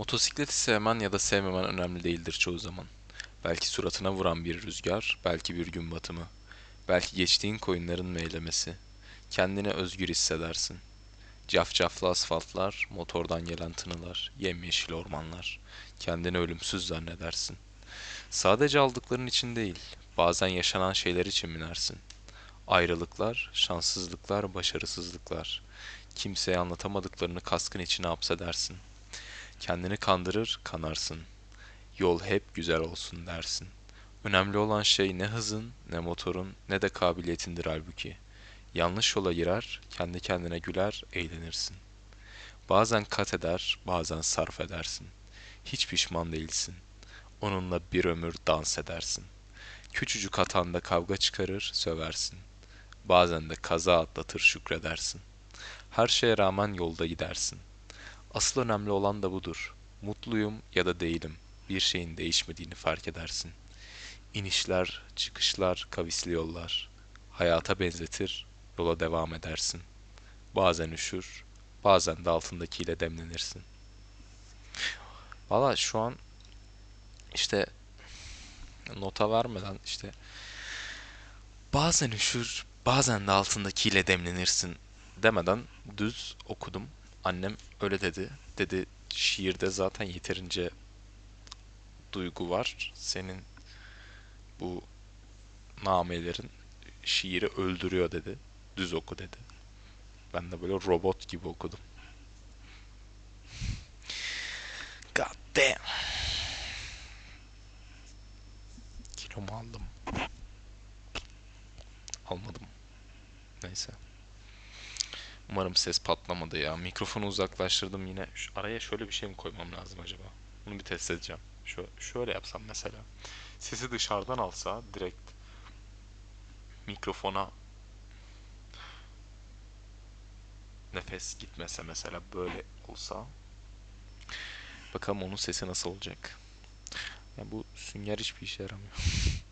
Motosikleti sevmen ya da sevmemen önemli değildir çoğu zaman. Belki suratına vuran bir rüzgar, belki bir gün batımı, belki geçtiğin koyunların meylemesi. Kendini özgür hissedersin. Cafcaflı asfaltlar, motordan gelen tınılar, yemyeşil ormanlar. Kendini ölümsüz zannedersin. Sadece aldıkların için değil, bazen yaşanan şeyler için binersin. Ayrılıklar, şanssızlıklar, başarısızlıklar. Kimseye anlatamadıklarını kaskın içine hapsedersin. Kendini kandırır, kanarsın. Yol hep güzel olsun dersin. Önemli olan şey ne hızın, ne motorun, ne de kabiliyetindir halbuki. Yanlış yola girer, kendi kendine güler, eğlenirsin. Bazen kat eder, bazen sarf edersin. Hiç pişman değilsin. Onunla bir ömür dans edersin. Küçücük hatanda kavga çıkarır, söversin. Bazen de kaza atlatır, şükredersin. Her şeye rağmen yolda gidersin. Asıl önemli olan da budur. Mutluyum ya da değilim. Bir şeyin değişmediğini fark edersin. İnişler, çıkışlar, kavisli yollar. Hayata benzetir, yola devam edersin. Bazen üşür, bazen de altındakiyle demlenirsin. Valla şu an işte nota vermeden işte bazen üşür, bazen de altındakiyle demlenirsin demeden düz okudum. Annem öyle dedi. Dedi şiirde zaten yeterince duygu var. Senin bu namelerin şiiri öldürüyor dedi. Düz oku dedi. Ben de böyle robot gibi okudum. God damn. Kilomu aldım. Almadım. Neyse. Umarım ses patlamadı ya. Mikrofonu uzaklaştırdım yine. Şu araya şöyle bir şey mi koymam lazım acaba? Bunu bir test edeceğim. Şö şöyle yapsam mesela. Sesi dışarıdan alsa direkt mikrofona nefes gitmese mesela böyle olsa bakalım onun sesi nasıl olacak. Ya bu sünger hiçbir işe yaramıyor.